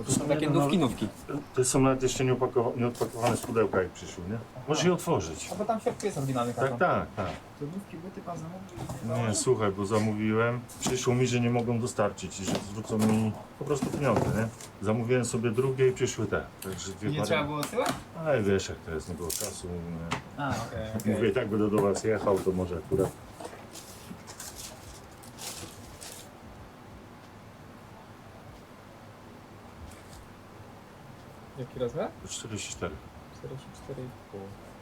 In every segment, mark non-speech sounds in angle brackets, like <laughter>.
Bo to są takie jedno- nówki, nówki. To są nawet jeszcze nieopakowa- nieodpakowane z pudełka jak przyszły, nie? Możesz je otworzyć. A bo tam w środku jest oryginalny Tak, karton. tak, tak. To nówki, buty pan zamówił? Nie, słuchaj, bo zamówiłem. Przyszło mi, że nie mogą dostarczyć i że zwrócą mi po prostu pieniądze, nie? Zamówiłem sobie drugie i przyszły te. Także dwie Nie pary. trzeba było odsyłać? Ale wiesz jak to jest, nie było czasu. Nie. A, okej, okej. Mówię, i tak będę do was jechał, to może akurat. Jaki rozmiar? 44. 44,5.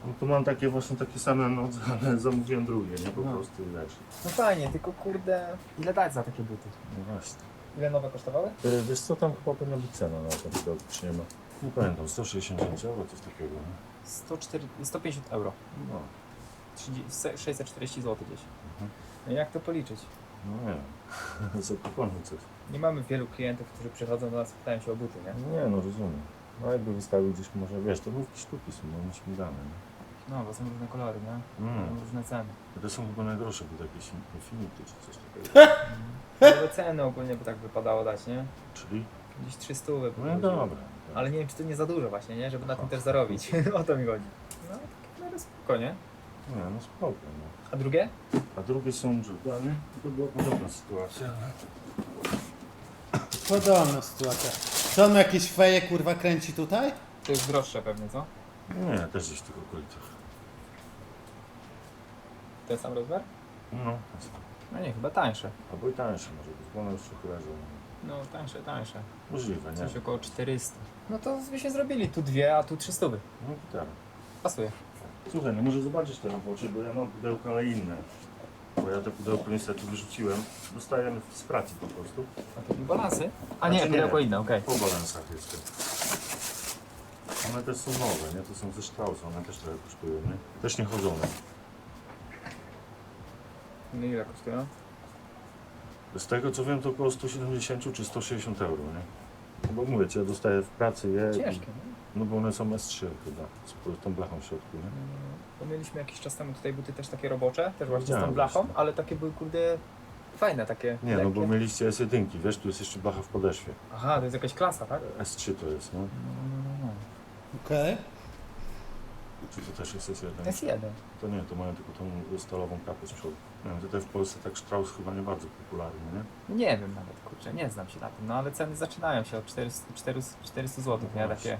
No to mam takie właśnie takie same noce, <laughs> ale zamówiłem drugie, nie? Po No. prostu wiesz. No fajnie, tylko kurde... Ile dać za takie buty? No właśnie. Ile nowe kosztowały? E, Wiesz co, tam chyba powinna być cena na to, tego już nie ma. Nie pamiętam, 169 euro, coś takiego. nie? 104, 150 euro. No, 30, 640 zł gdzieś. Mhm. No jak to policzyć? no nie wiem. <laughs> Zakupował coś. Nie mamy wielu klientów, którzy przychodzą do nas i pytają się o buty, nie? Nie no, rozumiem. No jakby wystawił gdzieś może, wiesz, to nówki sztuki są, no nieśmigane, nie? No, bo są różne kolory, nie? Mm. Są różne ceny. To są chyba najdroższe, bo jakieś Infinity czy coś takiego. <laughs> Ale ceny ogólnie by tak wypadało dać, nie? Czyli? Gdzieś 300 by No i dobra. Ale nie wiem, czy to nie za dużo właśnie, nie? Żeby na tym też zarobić. <laughs> o to mi chodzi. No, takie miarę spoko, nie? Nie, no spoko, no. A drugie? A drugie są Jordany. To była podobna sytuacja. ale- Podobna sytuacja. Czy on ma jakieś feje kurwa kręci tutaj? To jest droższe pewnie, co? Nie, też gdzieś w tych okolicach. Ten sam rozmiar? No, No nie, chyba tańsze. albo i tańsze może być, bo one już trochę leżą. No, tańsze, tańsze. Możliwe, nie? Coś około 400. No to byśmy zrobili tu dwie, a tu 300. No i tak. Pasuje. Słuchaj, no może zobaczysz te robocze, bo ja mam pudełka, ale inne. Bo ja te pudełko niestety wyrzuciłem. Dostajemy z pracy po prostu. A to balansy? A nie, Znaczy nie. pudełko inne, okej. Po balansach jest to. One też są nowe, nie? To są ze Straussa, one też trochę kosztują, nie? Też nie chodzone. No ile kosztują? Z tego co wiem to około 170 czy 160 euro, nie? No Bo mówię ja dostaję w pracy je. Ciężkie, nie? No bo one są S3 chyba, z tą blachą w środku, nie? Bo mieliśmy jakiś czas temu tutaj buty też takie robocze, też właśnie z Widziałem tą blachą, właśnie. ale takie były kurde fajne takie. Nie, no bo mieliście S1, wiesz, tu jest jeszcze blacha w podeszwie. Aha, to jest jakaś klasa, tak? S3 to jest, no. No, no, no, Okej. Czy to też jest S1? no. S1. To nie, to mają tylko tą stalową kapę z przodu. Nie wiem, tutaj w Polsce tak Strauss chyba nie bardzo popularny, nie? No Nie wiem nawet, kurczę, nie znam się na tym, no ale ceny zaczynają się od 400, 400, 400 zł, nie? No Takie właśnie.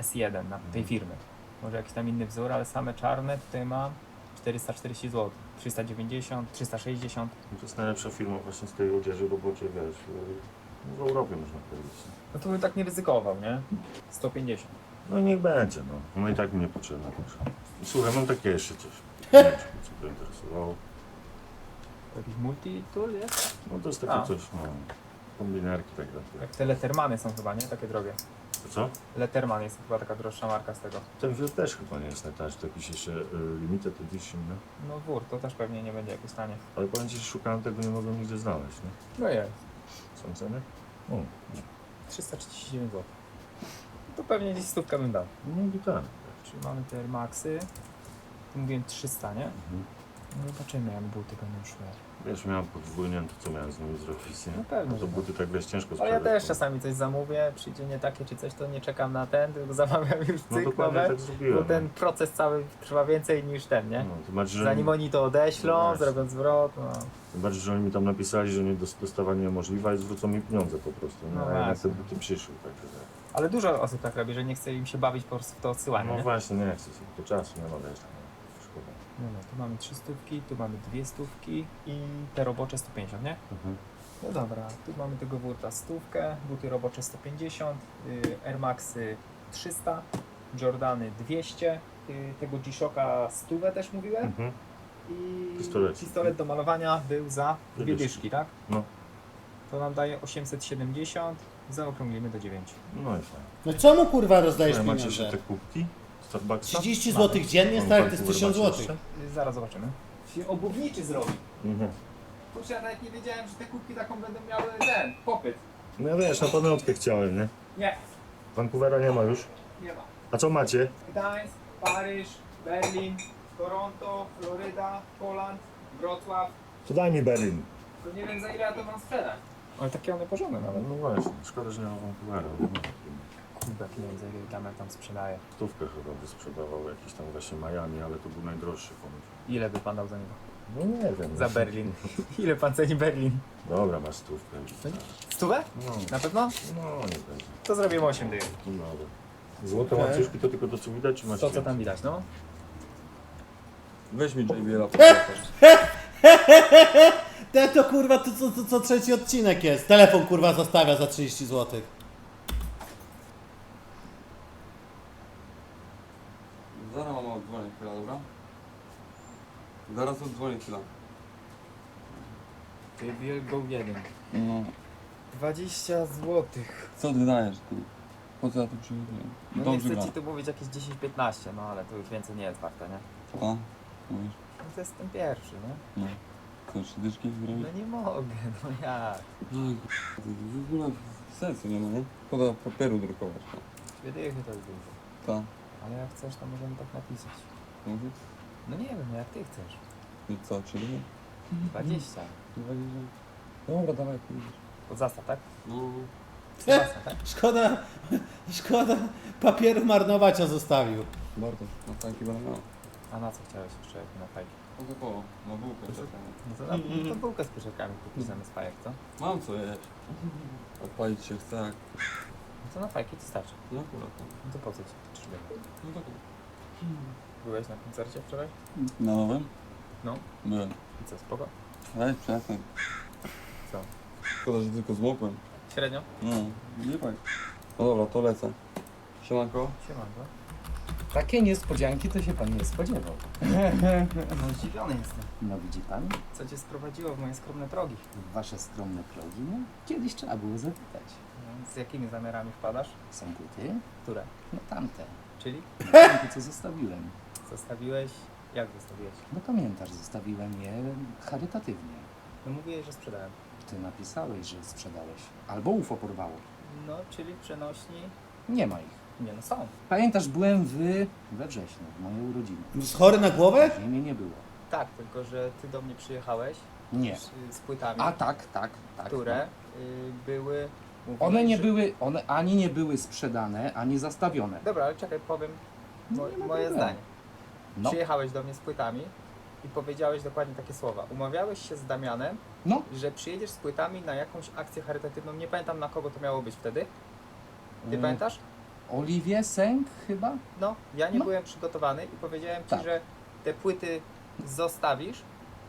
S1 na tej firmy. Może jakiś tam inny wzór, ale same czarne tutaj mam 440 zł, 390, 360. No To jest najlepsza firma właśnie z tej odzieży roboczej, wiesz, w Europie można powiedzieć. No to bym tak nie ryzykował, nie? 150. No niech będzie, no. No i tak mi nie potrzebne. Proszę. Słuchaj, mam takie jeszcze coś. <laughs> Nie wiem, czy co by interesowało. To jakiś multi-tool jest? No to jest takie A. coś, no. Kombinerki tak. Jak te Lettermany są chyba, nie? Takie drogie. To co? Letterman jest chyba taka droższa marka z tego. Ten wiór też chyba nie jest najtańszy, to jakiś jeszcze y, limited edition, nie? No wór, to też pewnie nie będzie jakoś tanie. Ale powiem Ci, że szukałem tego, nie mogłem nigdzie znaleźć, nie? No jest. Są ceny? O, 339 zł. To pewnie gdzieś stówkę bym dał. no i tak. Czyli mamy te Air Maxy. Tu mówiłem 300, nie? Mhm. No zobaczymy jak buty będą szły. Wiesz, miałem podwójnięte, co miałem z nimi zrobić, nie? No pewnie, No to że buty tak, wiesz, ciężko Ale ja sprzedać, też bo- czasami coś zamówię, przyjdzie nie takie czy coś, to nie czekam na ten, tylko zamawiam już No dokładnie nowe, tak zrobiłem. bo ten proces cały trwa więcej niż ten, nie? No, tym bardziej, że Zanim oni to odeślą, No właśnie. zrobią zwrot, no. Tym bardziej, że oni mi tam napisali, że nie dos- dostawanie niemożliwe i zwrócą mi pieniądze po prostu. No No, a jednak te buty przyszły, także tak. Ale dużo osób tak robi, że nie chce im się bawić po prostu w to odsyłanie, No nie? właśnie, nie chcę się, to czasu nie ma wiesz, no, szkoda. No, no, tu mamy trzy stówki, tu mamy dwie stówki i te robocze 150, nie? Mhm. No dobra, tu mamy tego wurta stówkę, buty robocze 150, y, Air Maxy 300, Jordany 200, y, tego G-Shocka 100 też mówiłem Mhm. i Pistolecik. pistolet do malowania był za dwie Dwie dyszki. dyszki, tak? No. To nam daje 870, zaokrąglimy do 9. No i fajnie. No co mu kurwa rozdajesz Słuchaj, macie jeszcze pieniądze? te kubki? Starbucksa? 30 Mamy. zł dziennie, stary, to jest kurwa 1000 macie zł. Zaraz zobaczymy. Się obuwniczy zrobi. Mhm. Kurczę, ja nawet nie wiedziałem, że te kubki taką będą miały ten, popyt. No wiesz, na pamiątkę chciałem, nie? Nie, Vancouvera nie ma już. nie ma. A co macie? Gdańsk, Paryż, Berlin, Toronto, Floryda, Poland, Wrocław. To daj mi Berlin. To nie wiem za ile ja to mam sprzedać. Ale takie one porządne nawet. No właśnie, szkoda, że nie ma Vancouvera. Kurde, pieniądze, ile tam tam sprzedaje. Stówkę chyba by sprzedawał jakiś tam właśnie Miami, ale to był najdroższy. Ile by pan dał za niego? No nie wiem. Za Berlin. <laughs> Ile pan ceni Berlin? Dobra, masz stówkę. Stówę? No, Na pewno? no nie będzie. To zrobimy 8 dych. No, dobra. Złote Okej. łańcuszki to tylko to co widać, czy masz To co tam widać, no? Weź mi JBL-a <laughs> Te to kurwa, to co, to, co trzeci odcinek jest. Telefon kurwa zostawia za 30 zł. Zaraz mama oddzwonię chwilę, dobra? Zaraz oddzwonię chwilę. Wielgo 1. No, 20 zł. co ty dajesz, ty? Po co ja tu przychodziłem? No nie Dobrze chcę gra. ci tu mówić jakieś 10-15, no ale to już więcej nie jest warte, nie? A? Mówisz? No to jest ten pierwszy, nie? No. Co, trzy dyszki No zrobić? nie mogę, no jak? No, to w ogóle sensu nie ma, nie? Szkoda papieru drukować. no. Dwie dychy to jest dużo. Ta, Ale jak chcesz, to możemy tak napisać. mówisz? No nie wiem, jak ty chcesz. I co, trzy dychy? 20. Dobra, dawaj, pójdziesz. Pod zastaw, tak? No, Zastaw, tak? <laughs> Szkoda, szkoda papieru marnować, a zostawił. bardzo. Na fajki miał. A na co chciałeś jeszcze na fajki? Po co po? Na bułkę czekamy. No to, na, to bułkę z pieczarkami kupisz z fajek, co? Mam co jeść. Odpalić się chce jak... No to na fajki to starczy. No akurat. no. No to po co ci dychy? No tak. Byłeś na koncercie wczoraj? Na nowym? No. Byłem. I co, spoko? Ej, przestań. Co? Szkoda, że tylko zmokłem. Średnio? No, nie tak. No dobra, to lecę. Siemanko. Siemanko. Takie niespodzianki to się pan nie spodziewał. No zdziwiony jestem. No widzi pan, Co cię sprowadziło w moje skromne progi? wasze skromne progi, no kiedyś trzeba było zapytać. Z jakimi zamiarami wpadasz? Są płyty? Które? No tamte. Czyli? No tamte, co zostawiłem. Zostawiłeś? Jak zostawiłeś? No pamiętasz, zostawiłem je charytatywnie. No mówiłeś, że sprzedałem. Ty napisałeś, że sprzedałeś. Albo UFO porwało. No, czyli w przenośni... Nie ma ich. Nie no, są. Pamiętasz, byłem w... we wrześniu, w moje urodziny. Jest chory na głowę? Ziemi nie było. Tak, tylko że ty do mnie przyjechałeś Nie. z, z płytami, A tak, tak, tak. które no. y, były... One nie że- były, one ani nie były sprzedane, ani zastawione. Dobra, ale czekaj, powiem mo No nie ma moje problemu. zdanie. No, Przyjechałeś do mnie z płytami i powiedziałeś dokładnie takie słowa. Umawiałeś się z Damianem, no, że przyjedziesz z płytami na jakąś akcję charytatywną. Nie pamiętam na kogo to miało być wtedy. Ty Mm. pamiętasz? Oliwie Sęk chyba? No, ja nie No. byłem przygotowany i powiedziałem ci, Tak. że te płyty zostawisz.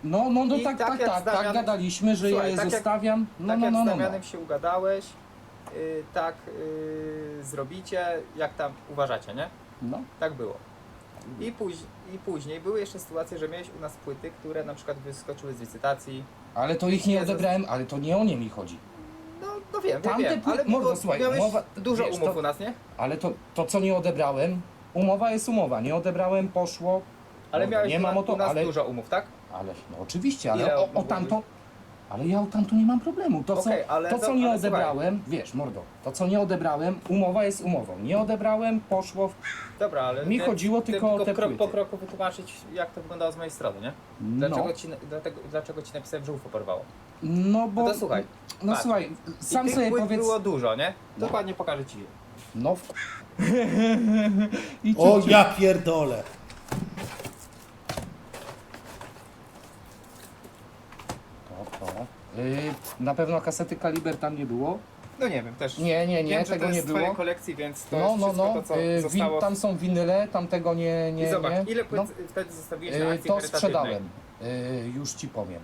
No, no, no I tak, tak tak, jak tak, tak, Damian- gadaliśmy, że Słuchaj, ja je tak jak- zostawiam. No, tak no, jak no, z no, no. Damianem się ugadałeś, y, tak y, zrobicie, jak tam uważacie, nie? no. Tak było. I, póź I później były jeszcze sytuacje, że miałeś u nas płyty, które na przykład wyskoczyły z licytacji. Ale to ich nie odebrałem, ale to nie o nie mi chodzi. No, no wiem, wiem, Tamte wiem, ale mordo, było, słuchaj, miałeś dużo wiesz, umów to- u nas, nie? Ale to, to co nie odebrałem, umowa jest umowa, nie odebrałem, poszło. Ale Mordo, miałeś nie u, mam na, o to, u nas ale, dużo umów, tak? ale no oczywiście, ale Ile o, o umów tamto, ale ja o tamto nie mam problemu. To co, Okej, ale to, co do- nie ale słuchaj. odebrałem, wiesz, mordo, to co nie odebrałem, umowa jest umową. Nie odebrałem, poszło. W... Dobra, ale Mi ty- chodziło ty tylko o te krok po płyty. kroku wytłumaczyć, jak to wyglądało z mojej strony, nie? Dlaczego, No, ci, dlatego, dlaczego ci napisałem, że UFO porwało? no bo. No to słuchaj, No patrz. słuchaj, sam I tych sobie płyt powiedz. było dużo, nie? No. Dokładnie pokażę ci. No. W... <laughs> I O ja pierdolę. To, to. Y, na pewno kasety kaliber tam nie było. No nie wiem, też. Nie, nie, nie, wiem, że tego to nie z twojej było. kolekcji, więc to No, jest no, wszystko no. to, co y, win, zostało. tam są winyle, tam tego nie, nie, I zobacz, nie. ile płyt No. wtedy zostawiłeś na Y, akcji to charytatywnej? sprzedałem. Y, już ci powiem.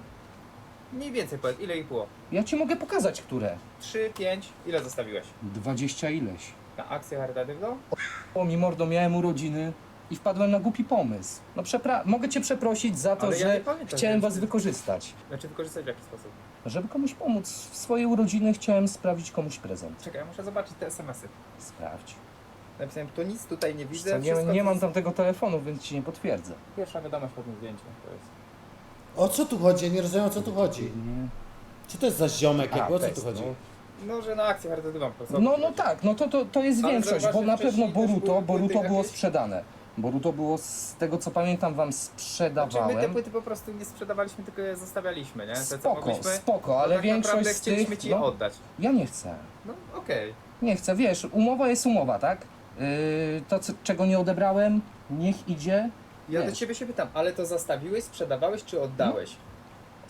Mniej więcej powiedz, ile ich było? Ja ci mogę pokazać, które. 3, 5, ile zostawiłeś? 20 ileś. Na akcję charytatywną? O mi mordo, miałem urodziny i wpadłem na głupi pomysł. No przepra- mogę cię przeprosić za to, Ale ja że nie pamiętam, chciałem że- was wykorzystać. Znaczy wykorzystać w jaki sposób? Żeby komuś pomóc. W swojej urodziny chciałem sprawić komuś prezent. Czekaj, ja muszę zobaczyć te SMS-y. Sprawdź. Napisałem, to nic tutaj nie widzę. Co, nie, wszystko nie mam jest- tam tego telefonu, więc ci nie potwierdzę. Pierwsza wiadomość po tym zdjęciu. To jest. O co tu chodzi? Ja nie rozumiem o co tu chodzi. Nie. Co to jest za ziomek? A, jakby? O co test, tu chodzi? no. No, że na akcję charytatywną po prostu. No, no tak, no to, to, to jest Ale większość, bo zauważ, na że pewno wcześniej też Boruto, były Boruto było jakieś- sprzedane. Bo to było z tego co pamiętam wam Znaczy my te sprzedawałem. płyty po prostu nie sprzedawaliśmy, tylko je zostawialiśmy, nie? Te, co Spoko, mogliśmy, spoko, ale tak większość naprawdę z chcieliśmy tych, ci je no, oddać. ja nie chcę. No okej. Nie chcę, wiesz, umowa jest umowa, tak? Yy, to, co, czego nie odebrałem, niech idzie. Ja do Wiesz. ciebie się pytam, ale to zostawiłeś, sprzedawałeś czy oddałeś?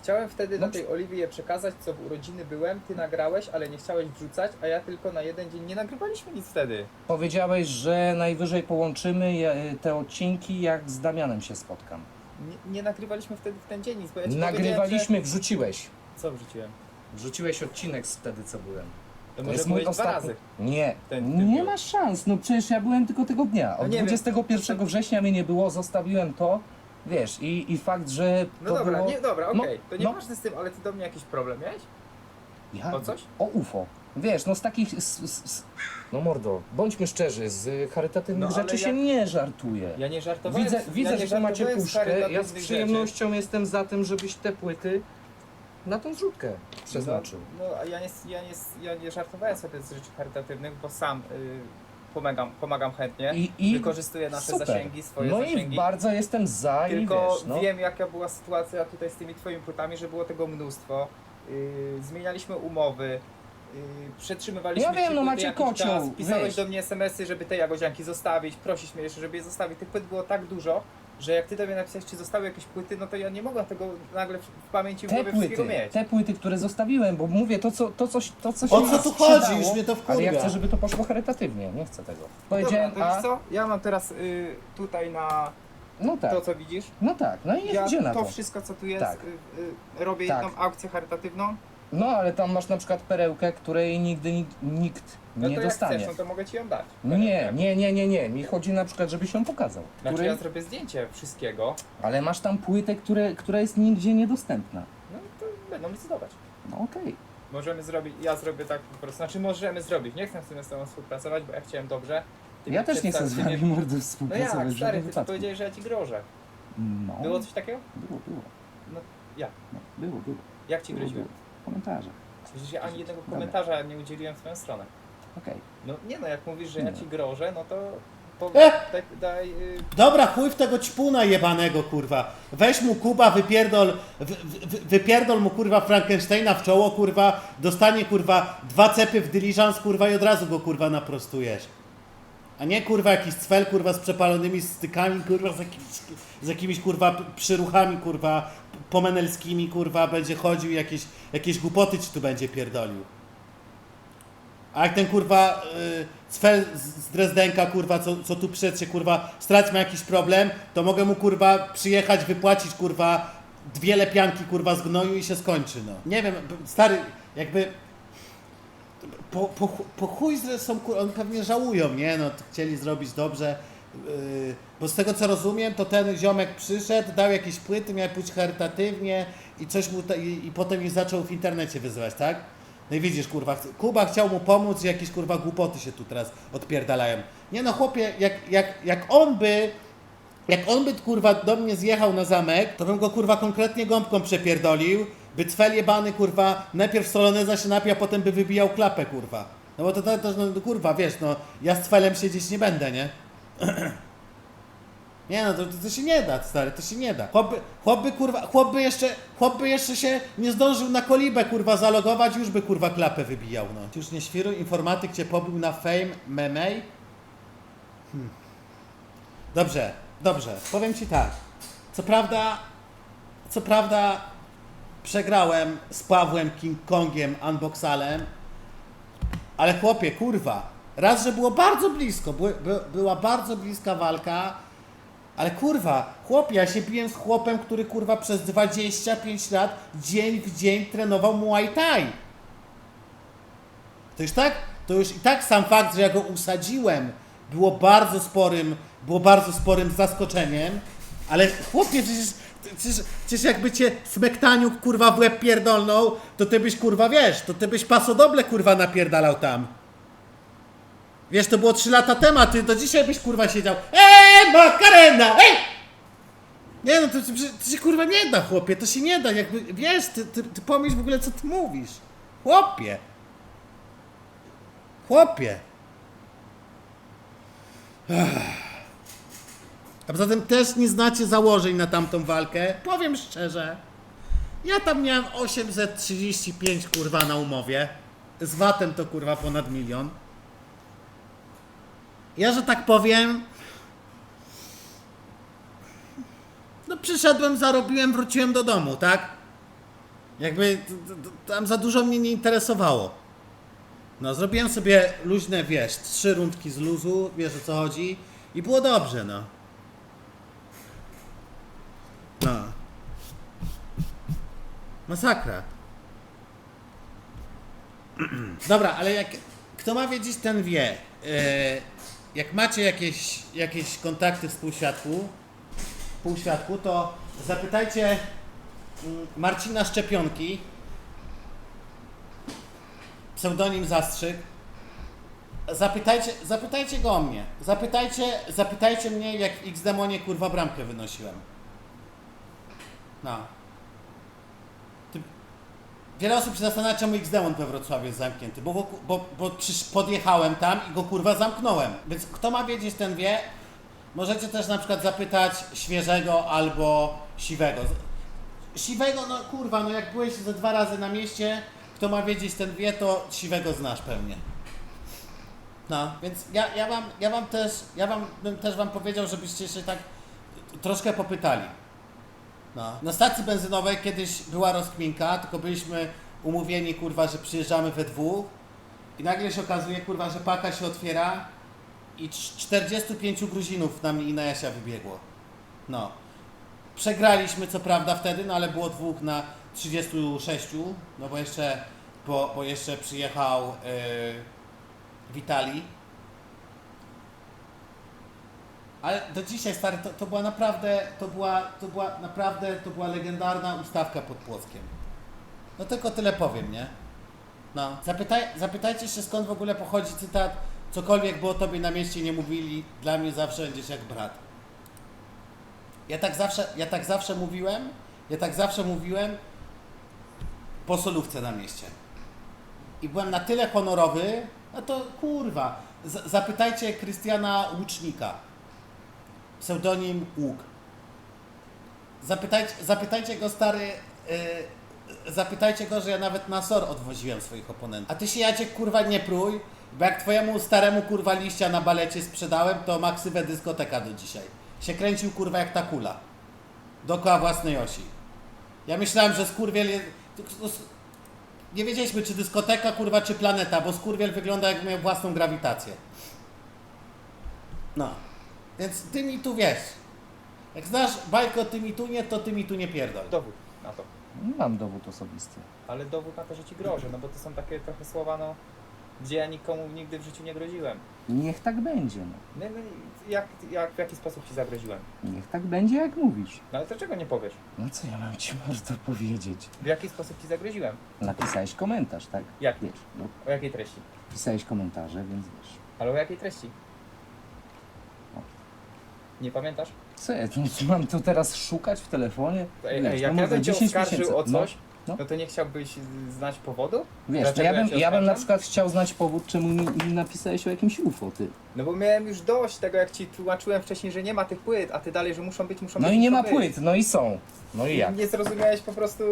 Chciałem wtedy No na tej Oliwii je przekazać, co w urodziny byłem, ty nagrałeś, ale nie chciałeś wrzucać, a ja tylko na jeden dzień nie nagrywaliśmy nic wtedy. Powiedziałeś, że najwyżej połączymy je- te odcinki, jak z Damianem się spotkam. Nie, nie nagrywaliśmy wtedy w ten dzień nic, bo ja ci powiedziałem, Nagrywaliśmy, wrzuciłeś. Że... Co wrzuciłem? Wrzuciłeś odcinek z wtedy, co byłem. To, może jest mój dwa ostatni. razy. Nie, Ten nie był. ma szans. No przecież ja byłem tylko tego dnia. No Od nie wiem. 21 września mnie nie było, zostawiłem to. Wiesz, i, i fakt, że No to dobra, było... nie, dobra, No, okej, to no. nieważne z tym, ale ty do mnie jakiś problem miałeś? Ja? O coś? O UFO. Wiesz, no z takich... Z, z, z... No mordo, bądźmy szczerzy, z charytatywnych No, ale rzeczy ja- się nie żartuje. Ja nie żartowałem. Widzę, ja widzę nie że tu macie żartowałem z puszkę. Ja z charytatywnych przyjemnością jestem za tym, żebyś te płyty na tą zrzutkę rzeczy. przeznaczył. No, no a ja nie, ja, nie, ja nie żartowałem sobie z rzeczy charytatywnych, bo sam y, pomagam, pomagam chętnie. I, i Wykorzystuję nasze super. zasięgi, swoje No zasięgi. i bardzo jestem za Tylko i wiesz, no. wiem jaka była sytuacja tutaj z tymi twoimi płytami, że było tego mnóstwo. Yy, zmienialiśmy umowy. Yy, przetrzymywaliśmy Ja wiem, no macie kocioł, czas, pisałeś wiesz. do mnie smsy, żeby te jagodzianki zostawić, prosić mnie jeszcze, żeby je zostawić. Tych płyt było tak dużo, że jak ty do mnie napisałeś, czy zostały jakieś płyty, no to ja nie mogłem tego nagle w pamięci w Te głowie wszystkiego płyty, mieć. te płyty, które zostawiłem, bo mówię to, co, to, coś, to co się O co tu sprzedało, chodzi? Już mnie to Ale ja wkurwia. chcę, żeby to poszło charytatywnie, nie chcę tego. Dobra, Powiedziałem, to a... wiesz co? Ja mam teraz y, tutaj na No tak, to, co widzisz. no tak, no i Ja idzie na to to. wszystko, co tu jest, Tak. y, y, robię Tak. jedną aukcję charytatywną. No ale tam masz na przykład perełkę, której nigdy nikt, nikt No nie to jak dostanie. chcesz, no to mogę ci ją dać. Nie, nie, nie, nie, nie. Mi chodzi na przykład, żebyś ją pokazał. Znaczy ja zrobię zdjęcie wszystkiego, Ale masz tam płytę, które, która jest nigdzie niedostępna. no to będą licytować. No okej. Możemy zrobić, ja zrobię tak po prostu, znaczy możemy zrobić, nie chcę w sumie z tobą współpracować, bo ja chciałem dobrze. Ty Ja mi też nie chcę z przedstaw- ty wami mordy No współpracować jak, w stary, żadnym ty wypadku. powiedziałeś, że ja ci grożę. No, Było coś takiego? było, było. No jak? No, było, było. Jak ci groziłem? było. Komentarze. Przecież ja ani jednego Dobra. komentarza nie udzieliłem w swoją stronę. Okej. No nie no, jak mówisz, że ja ci grożę, no to... Po, Eh! daj, daj y, Dobra, chuj w tego ćpuna jebanego, kurwa. Weź mu Kuba, wypierdol, wy, wy, wypierdol mu, kurwa, Frankensteina w czoło, kurwa, dostanie, kurwa, dwa cepy w dyliżans, kurwa, i od razu go, kurwa, naprostujesz. A nie, kurwa, jakiś cwel, kurwa, z przepalonymi stykami, kurwa, z jakimiś, z jakimiś kurwa, przyruchami, kurwa, pomenelskimi, kurwa, będzie chodził i jakieś, jakieś głupoty ci tu będzie pierdolił. A jak ten kurwa y, cfel z Drezdenka, kurwa, co, co tu się, kurwa, strać ma jakiś problem, to mogę mu, kurwa, przyjechać, wypłacić, kurwa, dwie lepianki, kurwa, z gnoju i się skończy, no. Nie wiem, stary, jakby... Po, po, po chuj zresztą, oni pewnie żałują, nie? No, chcieli zrobić dobrze. Yy, bo z tego co rozumiem, to ten ziomek przyszedł, dał jakieś płyty, miał pójść charytatywnie i coś mu ta, i, i potem ich zaczął w internecie wyzywać, tak? No i widzisz, kurwa, Kuba chciał mu pomóc i jakieś kurwa głupoty się tu teraz odpierdalają. Nie no, chłopie, jak, jak, jak on by, jak on by kurwa do mnie zjechał na zamek, to bym go kurwa konkretnie gąbką przepierdolił, by cwel jebany kurwa najpierw soloneza się napił, a potem by wybijał klapę kurwa. No bo to, to no, kurwa, wiesz, no ja z cwelem siedzieć nie będę, nie? <clears throat> Nie no, to, to, to się nie da, stary, to się nie da. Chłop by, chłop by, kurwa, chłop by jeszcze, chłop by jeszcze się nie zdążył na kolibę, kurwa, zalogować, już by, kurwa, klapę wybijał, no. Już nie świruj, informatyk cię pobił na fame, memej. Hmm. Dobrze, dobrze, powiem ci tak. Co prawda, co prawda, przegrałem z Pawłem King Kongiem Unboxalem, ale chłopie, kurwa, raz, że było bardzo blisko, by, by, była bardzo bliska walka, ale kurwa, chłopie, ja się biłem z chłopem, który kurwa przez 25 lat dzień w dzień trenował Muay Thai. To już tak, to już i tak sam fakt, że ja go usadziłem, było bardzo sporym, było bardzo sporym zaskoczeniem, ale chłopie, przecież, przecież, przecież jakby cię smektaniuk kurwa w łeb pierdolnął, to ty byś kurwa, wiesz, to ty byś pasodoble kurwa napierdalał tam. Wiesz, to było 3 lata temu, a ty do dzisiaj byś kurwa siedział. Eee, makarena! Ej! Nie no, to, to, to się kurwa nie da, chłopie, to się nie da, jakby, wiesz, ty, ty, ty pomyśl w ogóle, co ty mówisz. Chłopie. Chłopie. Ech. A poza tym też nie znacie założeń na tamtą walkę. Powiem szczerze. Ja tam miałem 835 kurwa na umowie. Z VAT-em to kurwa ponad milion. Ja, że tak powiem. No przyszedłem, zarobiłem, wróciłem do domu, tak? Jakby tam za dużo mnie nie interesowało. No, zrobiłem sobie luźne, wiesz, trzy rundki z luzu, wiesz o co chodzi i było dobrze. No. Masakra. Dobra, ale jak kto ma wiedzieć, ten wie. E, jak macie jakieś, jakieś kontakty w półświadku, półświadku, to zapytajcie mm, Marcina Szczepionki, pseudonim Zastrzyk. Zapytajcie, zapytajcie go o mnie. Zapytajcie, zapytajcie mnie, jak X-Demonie kurwa bramkę wynosiłem. No. Wiele osób się zastanawia, czemu X-Demon we Wrocławiu jest zamknięty, bo, bo, bo, bo przecież podjechałem tam i go kurwa zamknąłem. Więc kto ma wiedzieć, ten wie. Możecie też na przykład zapytać świeżego albo siwego. Siwego, no kurwa, no jak byłeś ze dwa razy na mieście, kto ma wiedzieć, ten wie, to siwego znasz pewnie. No, więc ja, ja wam, ja wam też, ja wam bym też wam powiedział, żebyście się tak troszkę popytali. No. Na stacji benzynowej kiedyś była rozkminka, tylko byliśmy umówieni, kurwa, że przyjeżdżamy we dwóch i nagle się okazuje, kurwa, że paka się otwiera i cz- 45 Gruzinów na mnie i na Jasia wybiegło. No. Przegraliśmy co prawda wtedy, no ale było dwóch na 36, no bo jeszcze, bo, bo jeszcze przyjechał yy, Witali. Ale do dzisiaj, stary, to, to była naprawdę, to była, to była naprawdę, to była legendarna ustawka pod Płockiem. No tylko tyle powiem, nie? No. Zapytaj, zapytajcie się skąd w ogóle pochodzi cytat Cokolwiek było tobie na mieście nie mówili, dla mnie zawsze będziesz jak brat. Ja tak zawsze, ja tak zawsze mówiłem, ja tak zawsze mówiłem po solówce na mieście. I byłem na tyle honorowy, no to kurwa, zapytajcie Krystiana Łucznika, pseudonim Łuk. Zapytajcie, zapytajcie go stary, yy, zapytajcie go, że ja nawet na SOR odwoziłem swoich oponentów. A ty się Jacek kurwa nie prój, bo jak twojemu staremu kurwa liścia na balecie sprzedałem, to ma ksywę dyskoteka do dzisiaj. Się kręcił kurwa jak ta kula. Dookoła własnej osi. Ja myślałem, że skurwiel jest... Nie wiedzieliśmy, czy dyskoteka, kurwa, czy planeta, bo skurwiel wygląda jak miał własną grawitację. No. Więc ty mi tu wiesz. Jak znasz bajkę o tym i tu nie, to ty mi tu nie pierdol. Dowód na to. Mam dowód osobisty. Ale dowód na to, że ci grożę, no bo to są takie trochę słowa, no, gdzie ja nikomu nigdy w życiu nie groziłem. Niech tak będzie, no. No, no, jak, jak, w jaki sposób ci zagroziłem? Niech tak będzie, jak mówisz. No ale to czego nie powiesz? No co ja mam ci bardzo powiedzieć? W jaki sposób ci zagroziłem? Napisałeś komentarz, tak? Jaki? Wiesz, no, O jakiej treści? pisałeś komentarze, więc wiesz. Ale o jakiej treści? Nie pamiętasz? Co ja tu mam to teraz szukać w telefonie? Ej, Wiesz, ej, no jak ja może bym cię 10 oskarżył o No, coś, no. no, to nie chciałbyś y, znać powodu? Wiesz, to Dlaczego ja bym, cię ja bym na oskarżam? przykład chciał znać powód, czemu mi, mi napisałeś o jakimś UFO, ty. No bo miałem już dość tego, jak ci tłumaczyłem wcześniej, że nie ma tych płyt, a ty dalej, że muszą być, muszą No być. i nie muszą ma być. płyt, no i są. No i jak? Nie zrozumiałeś po prostu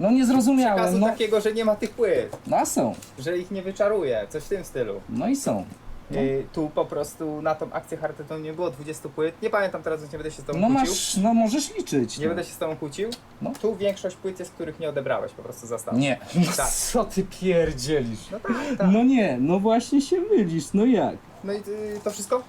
No nie zrozumiałem, no. takiego, że nie ma tych płyt, No a są. że ich nie wyczaruje, coś w tym stylu. No i są. No, Y, tu po prostu na tą akcję Hartetonu nie było 20 płyt. Nie pamiętam teraz, więc nie będę się z tobą no kłócił. masz, no możesz liczyć. Nie no. będę się z tobą kłócił. No. Tu większość płyt jest, których nie odebrałeś po prostu za stan. Nie. No Tak. co ty pierdzielisz? No tak, tak. No nie, no właśnie się mylisz, no jak? No i y, to wszystko?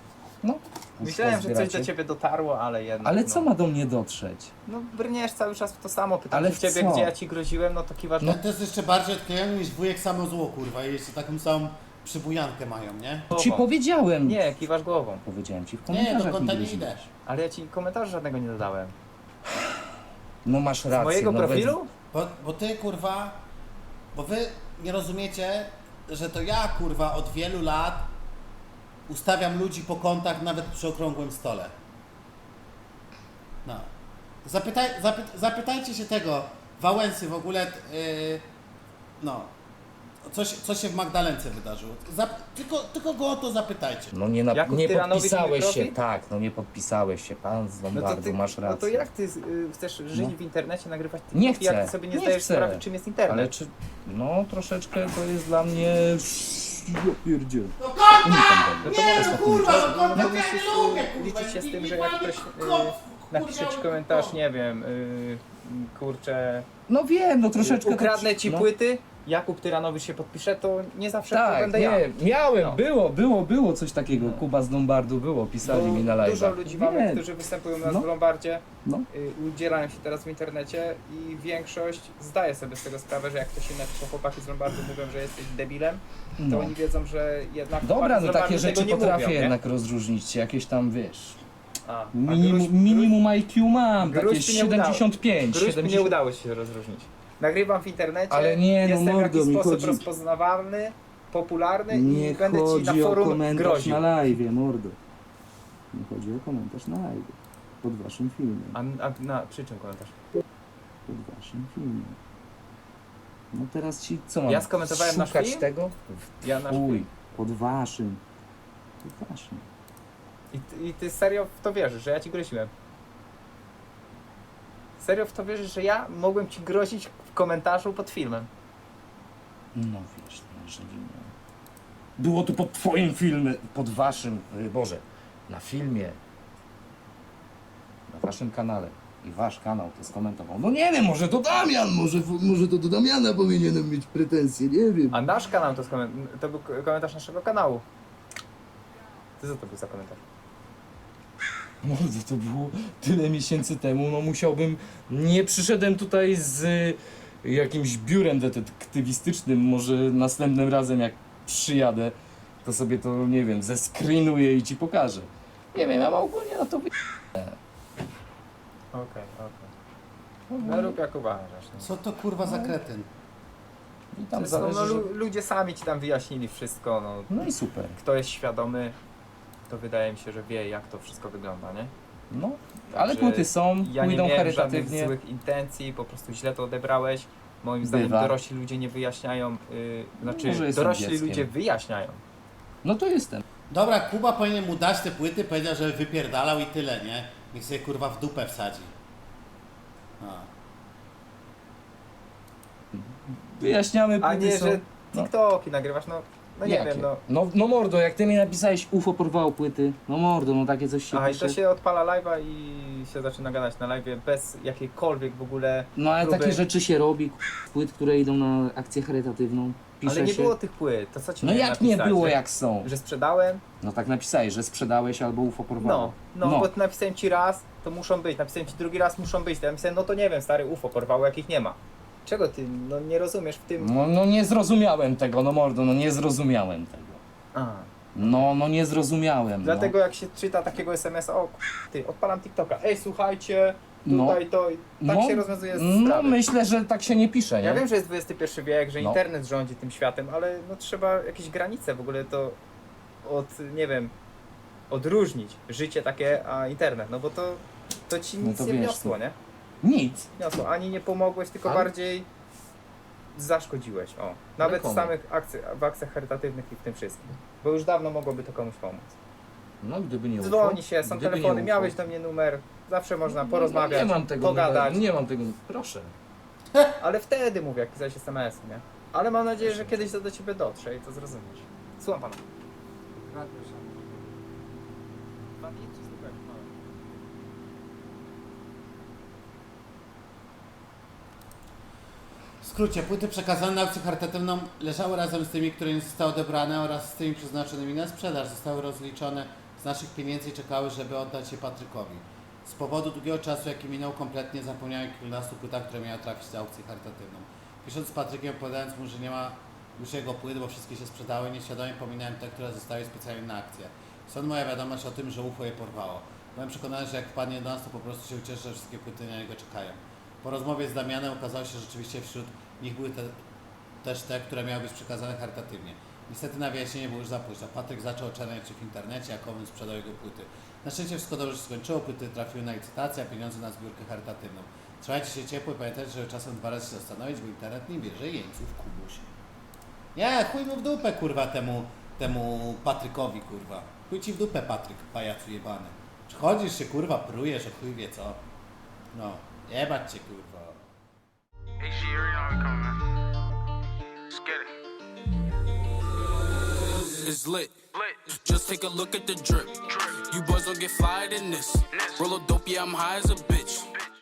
No. Myślałem, że coś do ciebie dotarło, ale jednak. Ale no. co ma do mnie dotrzeć? No brniesz cały czas w to samo. Pytam Ale się w ciebie, co? gdzie ja ci groziłem, no to kiwasz. No to jest jeszcze bardziej odklejony niż wujek samo zło, kurwa. I jeszcze taką samą przybujankę mają, nie? Ci powiedziałem. Nie, kiwasz głową. Powiedziałem ci w Nie, komentarzach. do konta mi nie idę. Ale ja ci komentarza żadnego nie dodałem. No masz Z rację. mojego no profilu? Bo, bo ty, kurwa, bo wy nie rozumiecie, że to ja, kurwa, od wielu lat ustawiam ludzi po kątach nawet przy okrągłym stole. No. Zapytaj, zapy, zapytajcie się tego, Wałęsy w ogóle, yy, no. Coś, co się w Magdalence wydarzyło? Zap, tylko, tylko go o to zapytajcie. No nie, na, Jakub nie podpisałeś się, tak, no nie podpisałeś się, pan z No to, Lombardu, ty, masz no rację. to jak ty y, chcesz żyć No. w internecie, nagrywać Nie TikToki, jak chcę, ty sobie nie, nie zdajesz chcę. sprawy, czym jest internet? Ale czy, no troszeczkę to jest dla mnie... Ja pierdzielę. No konta! No to Nie, no kurwa, no no ja nie lubię, kurwa. liczyć się z tym, że jak ktoś y, napisze ci komentarz, nie wiem, y, kurczę, No wiem, no troszeczkę... ukradnę ci no. płyty, Jakub Tyranowi się podpisze, to nie zawsze to Tak, będę nie, ja. miałem, No. było, było, było coś takiego. Kuba z Lombardu było, pisali mi na live. Dużo ludzi mamy, którzy występują u nas No. w Lombardzie, No. y, udzielają się teraz w internecie i większość zdaje sobie z tego sprawę, że jak ktoś inny, to chłopaki z Lombardu mówią, że jesteś debilem, to No. oni wiedzą, że jednak Dobra, chłopaki z no Lombardu takie tego rzeczy nie potrafię mówią, nie? jednak rozróżnić, jakieś tam, wiesz, A, a minimum, minimum IQ mam, gruźb takie mi nie udało. 75, Gruźb nie 70. udało się rozróżnić. Nagrywam w internecie, Ale nie, no jestem w mordo, jakiś mi sposób chodzi- rozpoznawalny, popularny i Nie będę ci na chodzi o forum komentarz groził. na live, mordo. Nie chodzi o komentarz na live. Pod waszym filmem. A, a na, przy czym komentarz? Pod waszym filmem. No teraz ci co mam? Ja skomentowałem nasz Szukać film? tego? Ja nasz Uj, film. pod waszym. Pod waszym. I, ty- I ty serio w to wierzysz, że ja ci groziłem? Serio w to wierzysz, że ja mogłem ci grozić w komentarzu pod filmem? No wiesz, no, jeżeli nie. Było tu pod twoim filmem, pod waszym, y, Boże, na filmie, na waszym kanale i wasz kanał to skomentował. No nie wiem, może to Damian, może, może to do Damiana powinienem mieć pretensje, nie wiem. A nasz kanał to, skomen- to był k- komentarz naszego kanału. Ty co to był za komentarz? Mordo, to było tyle miesięcy temu, no musiałbym, nie przyszedłem tutaj z jakimś biurem detektywistycznym, może następnym razem jak przyjadę, to sobie to, nie wiem, zescreenuję i ci pokażę. Nie wiem, ja mam ogólnie na to wy... Okej, okej. No rób jak uważasz. No. Co to kurwa za kretyn? I tam Zresztą, zależy, no, że... lu- ludzie sami ci tam wyjaśnili wszystko, no. No i super. Kto jest świadomy, to wydaje mi się, że wie jak to wszystko wygląda, nie? No, ale Także płyty są, Ja nie pójdą miałem żadnych charytatywnie. złych intencji, po prostu źle to odebrałeś. Moim zdaniem Bywa. dorośli ludzie nie wyjaśniają, yy, znaczy jestem dorośli dzieckiem. ludzie wyjaśniają. No to jestem. Dobra, Kuba powinien mu dać te płyty, powiedział, że wypierdalał i tyle, nie? Niech sobie kurwa w dupę wsadzi. A. Wyjaśniamy A płyty nie, są... że no. TikToki nagrywasz, no, no nie Jakie? wiem, no. no. No mordo, jak ty mi napisałeś UFO porwało płyty, no mordo, no takie coś się A i pisze. to się odpala live'a i się zaczyna gadać na live bez jakiejkolwiek w ogóle. No ale próby- takie rzeczy się robi, k- płyt, które idą na akcję charytatywną. Pisze Ale nie się. było tych płyt, to co ci No miałem jak nie napisać, było, że, jak są? Że sprzedałem? No tak napisałeś, że sprzedałeś albo UFO porwało. No, no, bo napisałem ci raz, to muszą być, napisałem ci drugi raz, muszą być. To ja napisałem, no to nie wiem, stary UFO porwało, jakich nie ma. Czego ty, no nie rozumiesz w tym... No, no nie zrozumiałem tego, no mordo, no nie zrozumiałem tego. A. No, no nie zrozumiałem. Dlatego jak się czyta takiego SMS-a, o ty, odpalam TikToka, ej słuchajcie, No. tutaj to, tak No, się rozwiązuje no. no sprawy. myślę, że tak się nie pisze, nie? Ja wiem, że jest XXI wiek, że No. internet rządzi tym światem, ale no trzeba jakieś granice w ogóle to od, nie wiem, odróżnić życie takie, a internet, no bo to, to ci No nic to nie wiesz, wniosło, to- nie? Nic. Wniosło, ani nie pomogłeś, tylko Ale- bardziej zaszkodziłeś, o. Nawet komu? w samych akcjach, w akcjach charytatywnych i w tym wszystkim, bo już dawno mogłoby to komuś pomóc. No gdyby nie. Dzwoni się, są gdyby nie telefony, UFO. miałeś do mnie numer, zawsze można No, porozmawiać, nie mam tego pogadać, numeru, Nie mam tego. Proszę. <laughs> ale wtedy mówię, jak pisałeś SMS, nie? Ale mam nadzieję, że kiedyś to do ciebie dotrze i to zrozumiesz. Słucham pana. Pan jedź czy słuchaj? W skrócie, płyty przekazane na aukcję charytatywną leżały razem z tymi, które nie zostały odebrane oraz z tymi przeznaczonymi na sprzedaż. Zostały rozliczone z naszych pieniędzy i czekały, żeby oddać je Patrykowi. Z powodu długiego czasu, jaki minął, kompletnie zapomniałem o kilkunastu płytach, które miały trafić na aukcję charytatywną. Pisząc z Patrykiem, opowiadając mu, że nie ma już jego płyt, bo wszystkie się sprzedały, nieświadomie pominąłem te, które zostały specjalnie na akcję. Stąd moja wiadomość o tym, że UFO je porwało. Byłem przekonany, że jak wpadnie do nas, to po prostu się ucieszy, że wszystkie płyty na niego czekają. Po rozmowie z Damianem okazało się, że rzeczywiście wśród nich były te, też te, które miały być przekazane charytatywnie. Niestety na wyjaśnienie było już za późno. Patryk zaczął oczerniać się w internecie, jak on sprzedał jego płyty. Na szczęście wszystko dobrze się skończyło, płyty trafiły na licytację, a pieniądze na zbiórkę charytatywną. Trzymajcie się ciepło i pamiętajcie, że czasem dwa razy się zastanowić, bo internet nie bierze jeńców kubusie. Nie, chuj mu w dupę, kurwa, temu, temu Patrykowi, kurwa. Chuj ci w dupę, Patryk, pajacu jebany. Przychodzisz się, kurwa, prujesz, o chuj wie co. No, jebać cię, kurwa. Hey, she already know I'm coming, man. Let's get it. It's lit. Lit. Just take a look at the drip. You boys don't get flyer than this. Roll a dope, yeah, I'm high as a bitch.